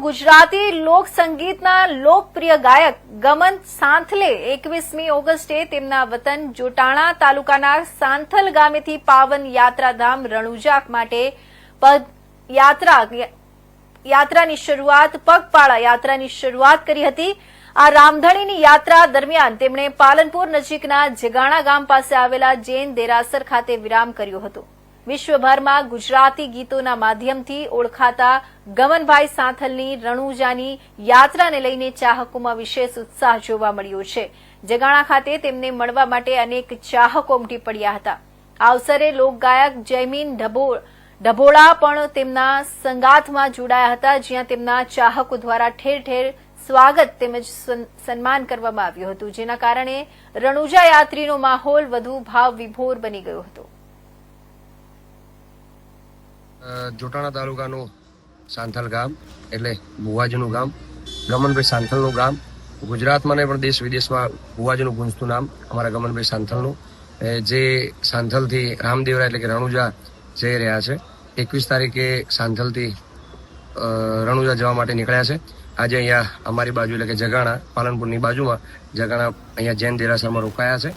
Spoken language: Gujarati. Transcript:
ગુજરાતી લોક સંગીતના લોકપ્રિય ગાયક ગમન સાંથલે એકવીસમી ઓગસ્ટે તેમના વતન જોટાણા તાલુકાના સાંથલ ગામેથી પાવન યાત્રાધામ રણુજાક માટે યાત્રા યાત્રાની શરૂઆત, પગપાળા યાત્રાની શરૂઆત કરી હતી. આ રામધણીની યાત્રા દરમિયાન તેમણે પાલનપુર નજીકના જગાણા ગામ પાસે આવેલા જૈન દેરાસર ખાતે વિરામ કર્યો હતો. વિશ્વભરમાં ગુજરાતી ગીતોના માધ્યમથી ઓળખાતા ગમનભાઈ સાંથલની રણુજાની યાત્રાને લઈને ચાહકોમાં વિશેષ ઉત્સાહ જોવા મળ્યો છે. જગાણા ખાતે તેમને મળવા માટે અનેક ચાહકો ઉમટી પડ્યા હતા. આ અવસરે લોકગાયક જયમીન ઢબો ઢબોળા પણ તેમના સંગાથમાં જોડાયા હતા, જ્યાં તેમના ચાહકો દ્વારા ઠેર ઠેર સ્વાગત તેમજ સન- સન્માન કરવામાં આવ્યું હતું, જેના કારણે રણુજા યાત્રીનો માહોલ વધુ ભાવ વિભોર બની ગયો હતો. જોટાણા તાલુકાનું સાંથલ ગામ, એટલે ભુવાજીનું ગામ, ગમનભાઈ સાંથલનું ગામ. ગુજરાતમાં ને પણ દેશ વિદેશમાં ભુવાજીનું ગુંજતું નામ અમારા ગમનભાઈ સાંથલનું. જે સાંથલથી રામદેવરા એટલે કે રણુજા જઈ રહ્યા છે. એકવીસ તારીખે સાંથલથી રણુજા જવા માટે નીકળ્યા છે. આજે અહીંયા અમારી બાજુ એટલે કે જગાણા, પાલનપુરની બાજુમાં જગાણા અહીંયા જૈન દેરાસરમાં રોકાયા છે.